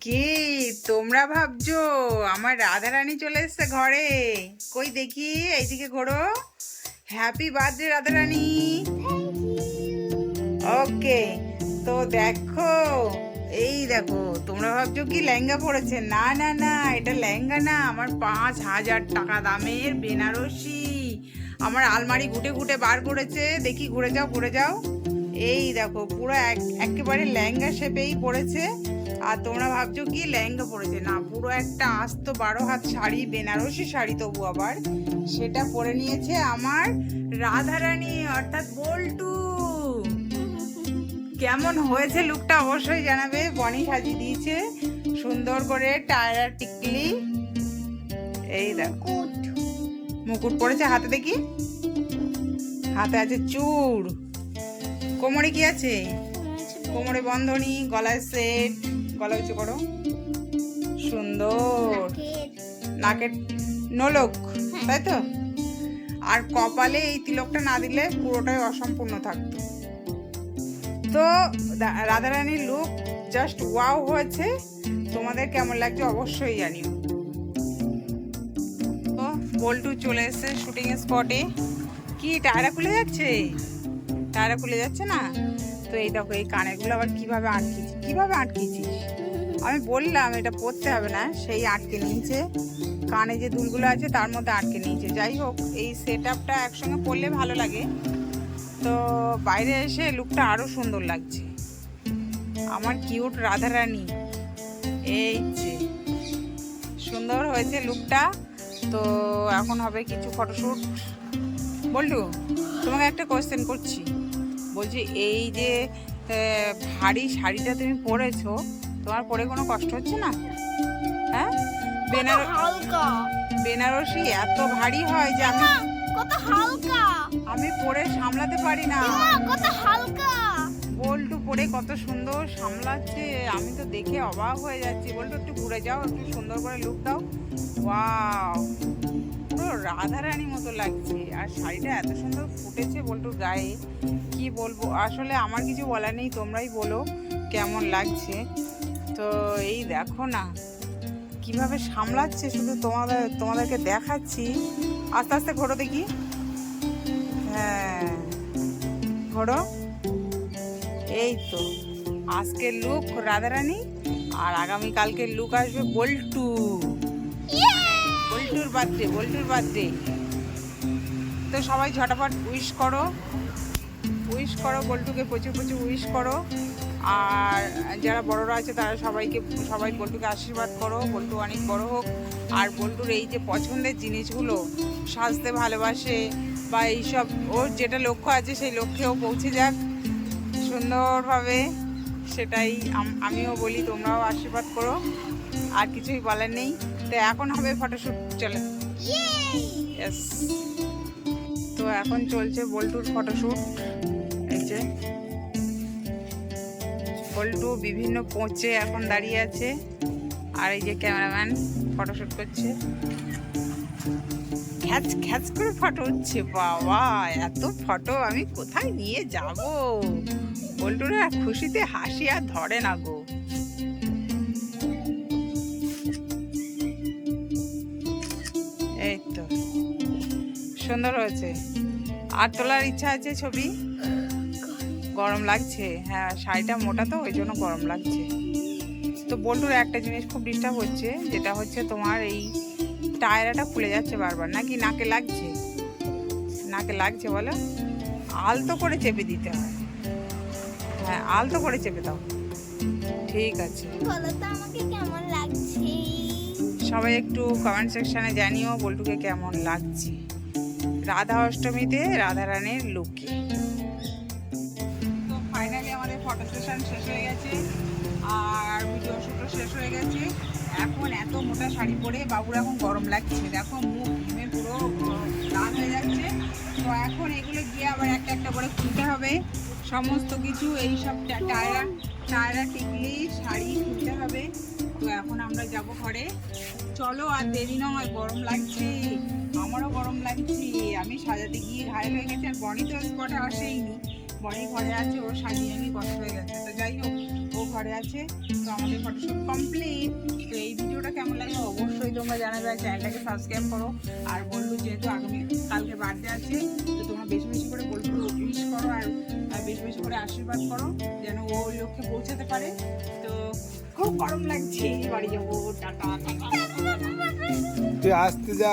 কে তোমরা ভাবছ? আমার রাধারানী চলে এসছে ঘরে। কই দেখি এইদিকে ঘোরো। Happy birthday Radharani. ওকে তো দেখো এই দেখো তোমরা ভাবছ কি লেহেঙ্গা পড়েছে না না না এটা লেহেঙ্গা না আমার পাঁচ হাজার টাকা দামের বেনারসি। আমার আলমারি ঘুটে ঘুটে বার করেছে। দেখি ঘুরে যাও ঘুরে যাও। এই দেখো পুরো এক একেবারে লেহেঙ্গা শেপেই পড়েছে আর তোমরা ভাবছ কি? লেহেঙ্গা পড়েছে না, পুরো একটা আস্ত বারো হাত শাড়ি, বেনারসি শাড়ি তবু আবার। সেটা পরে নিয়েছে আমার রাধারানী, অর্থাৎ বল্টু। কেমন হয়েছে লুকটা অবশ্যই জানাবে। বনি সাজিয়ে দিয়েছে সুন্দর করে টায়রা টিকলি। এই দেখো। মুকুট পড়েছে হাতে দেখি। হাতে আছে চূড়। কোমরে কি আছে? কোমরে বন্ধনী, গলায় সেট। গলা উঁচু করো। সুন্দর। নাকের। নোলক তাই তো? আর কপালে এই তিলকটা না দিলে পুরোটাই অসম্পূর্ণ থাকতো। তো রাধারানীর লুক জাস্ট ওয়াও হয়েছে। তোমাদের কেমন লাগছে অবশ্যই জানিও। তো বল্টু চলে এসেছে শুটিং স্পটে কি টায়রা খুলে যাচ্ছে? টায়রা খুলে যাচ্ছে না? তো এই দেখো, এই কানেরগুলো আবার কীভাবে আটকেছি? কীভাবে আটকেছিস আমি বললাম, এটা পরতে হবে না, সেই আটকে নিয়েছে। কানে যে দুলগুলো আছে, তার মধ্যে আটকে নিয়েছে। যাই হোক, এই সেট আপটা একসঙ্গে পরলে ভালো লাগে। তো বাইরে এসে লুকটা আরও সুন্দর লাগছে। আমার কিউট রাধারানী। এই যে, সুন্দর হয়েছে লুকটা তো এখন হবে কিছু ফটোশ্যুট বললু তোমাকে একটা কোয়েশ্চেন করছি। বলছি এই যে ভারী শাড়িটা তুমি পরেছো তোমার পরে কোনো কষ্ট হচ্ছে না? হ্যাঁ? হালকা। বেনারসি এত ভারী হয় যে আমি কত হালকা। আমি পরে সামলাতে পারি না। কত হালকা। বল্টু পরে কত সুন্দর সামলাচ্ছে আমি তো দেখে অবাক হয়ে যাচ্ছি। বল্টু একটু ঘুরে যাও একটু সুন্দর করে লুক দাও। ওয়াও রাধারানী মতো লাগছে। আর শাড়িটা এত সুন্দর ফুটেছে বল্টুর গায়ে। কি বলব? আসলে আমার কিছু বলার নেই, তোমরাই বলো কেমন লাগছে। তো এই দেখো না, কীভাবে সামলাচ্ছে শুধু তোমাদের, তোমাদেরকে দেখাচ্ছি। আস্তে আস্তে ঘোরো দেখি। হ্যাঁ ঘোরো। এই তো, আজকের লুক রাধারানী আর আগামী কালকের লুক আসবে বল্টু। বল্টুর বার্থডে বল্টুর বার্থডে তো সবাই ঝটাপট উইশ করো। উইশ করো, বল্টুকে প্রচুর প্রচুর উইশ করো। আর যারা বড়রা আছে, তারা সবাইকে, সবাই বল্টুকে আশীর্বাদ করো। বল্টু অনেক বড় হোক। আর বল্টুর এই যে পছন্দের জিনিসগুলো, সাজতে ভালোবাসে বা এইসব, ওর যেটা লক্ষ্য আছে, সেই লক্ষ্যেও পৌঁছে যাক সুন্দরভাবে। সেটাই আমিও বলি, তোমরাও আশীর্বাদ করো। আর কিছুই বলার নেই। তো এখন হবে ফটোশ্যুট চলে. তো এখন চলছে বল্টুর ফটোশ্যুট এই যে। বল্টু বিভিন্ন পোঁচে এখন দাঁড়িয়ে আছে। আর এই যে ক্যামেরাম্যান ফটোশ্যুট করছে। খ্যাচ খ্যাচ করে ফটো হচ্ছে বাবা, এত ফটো, আমি কোথায় নিয়ে যাব? বল্টুরা খুশিতে হাসি আর ধরে না গো। এই তো সুন্দর হয়েছে। আর তোলার ইচ্ছা আছে ছবি? গরম লাগছে। হ্যাঁ শাড়িটা মোটা তো, ওই জন্য গরম লাগছে। তো বল্টুর একটা জিনিস খুব ডিস্টার্ব হচ্ছে, যেটা হচ্ছে তোমার এই টায়রাটা খুলে যাচ্ছে বারবার। নাকি নাকে লাগছে? নাকে লাগছে বলো? আলতো করে চেপে দিতে হয়। হ্যাঁ আলতো করে চেপে দাও। ঠিক আছে। সবাই একটু কমেন্ট সেকশনে জানিও বল্টুকে কেমন লাগছে। রাধা অষ্টমীতে রাধারানীর লুকে। তো ফাইনালি আমাদের ফটো সেশন শেষ হয়ে গেছে। আর ভিডিও শুটও শেষ হয়ে গেছে। এখন এত মোটা শাড়ি পরে বাবুর এখন গরম লাগছে। দেখো মুখ ঘেমে পুরো লাল হয়ে যাচ্ছে। তো এখন এগুলো গিয়ে আবার একটা একটা করে খুলতে হবে। সমস্ত কিছু, এই সব টায়রা টায়রা, টিকলি, শাড়ি খুলতে হবে। তো এখন আমরা যাব ঘরে। চলো, আর দেরি নয়, গরম লাগছে। আমারও গরম লাগছে। আমি সাজাতে গিয়ে ঘায়ল হয়ে গেছে, আর বনি তো স্পটে আসেইনি। বনি ঘরে আছে ও সাজিয়ে নিয়ে কষ্ট হয়ে গেছে। ঘরে আছে। তো আমাদের ফটোশ্যুট কমপ্লিট তো এই ভিডিওটা কেমন লাগল অবশ্যই তোমরা জানাবে আর চ্যানেলটাকে সাবস্ক্রাইব করো। আর বলব যেহেতু আগামী কালকে বার্থডে আছে তো তোমরা বেশি বেশি করে বলব উইশ করো আর আর বেশি বেশি করে আশীর্বাদ করো যেন ও ওই লক্ষ্যে পৌঁছাতে পারে। তো খুব গরম লাগছে বাড়ি যাব টাটা। তুই আসতে যা